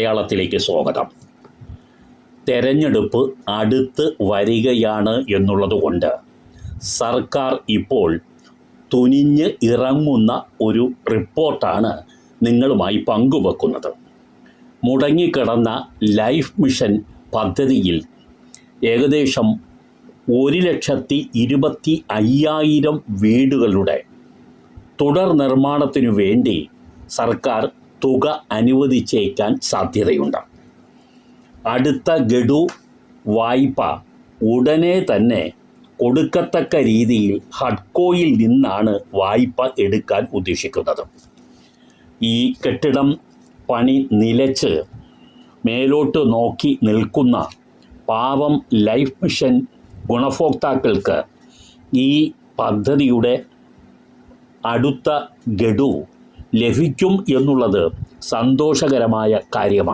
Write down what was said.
മലയാളത്തിലേക്ക് സ്വാഗതം. തെരഞ്ഞെടുപ്പ് അടുത്ത് വരികയാണ് എന്നുള്ളതുകൊണ്ട് സർക്കാർ ഇപ്പോൾ തുനിഞ്ഞ് ഇറങ്ങുന്ന ഒരു റിപ്പോർട്ടാണ് നിങ്ങളുമായി പങ്കുവെക്കുന്നത്. മുടങ്ങിക്കിടന്ന ലൈഫ് മിഷൻ പദ്ധതിയിൽ ഏകദേശം ഒരു ലക്ഷത്തി ഇരുപത്തി അയ്യായിരം വീടുകളുടെ തുടർ നിർമ്മാണത്തിനു വേണ്ടി സർക്കാർ തുക അനുവദിച്ചേക്കാൻ സാധ്യതയുണ്ട്. അടുത്ത ഗഡു വായ്പ ഉടനെ തന്നെ കൊടുക്കത്തക്ക രീതിയിൽ ഹഡ്കോയിൽ നിന്നാണ് വായ്പ എടുക്കാൻ ഉദ്ദേശിക്കുന്നത്. ഈ കെട്ടിടം പണി നിലച്ച് മേലോട്ട് നോക്കി നിൽക്കുന്ന പാവം ലൈഫ് മിഷൻ ഗുണഭോക്താക്കൾക്ക് ഈ പദ്ധതിയുടെ അടുത്ത ഗഡു ലഭിക്കും എന്നുള്ളത് സന്തോഷകരമായ കാര്യമാണ്.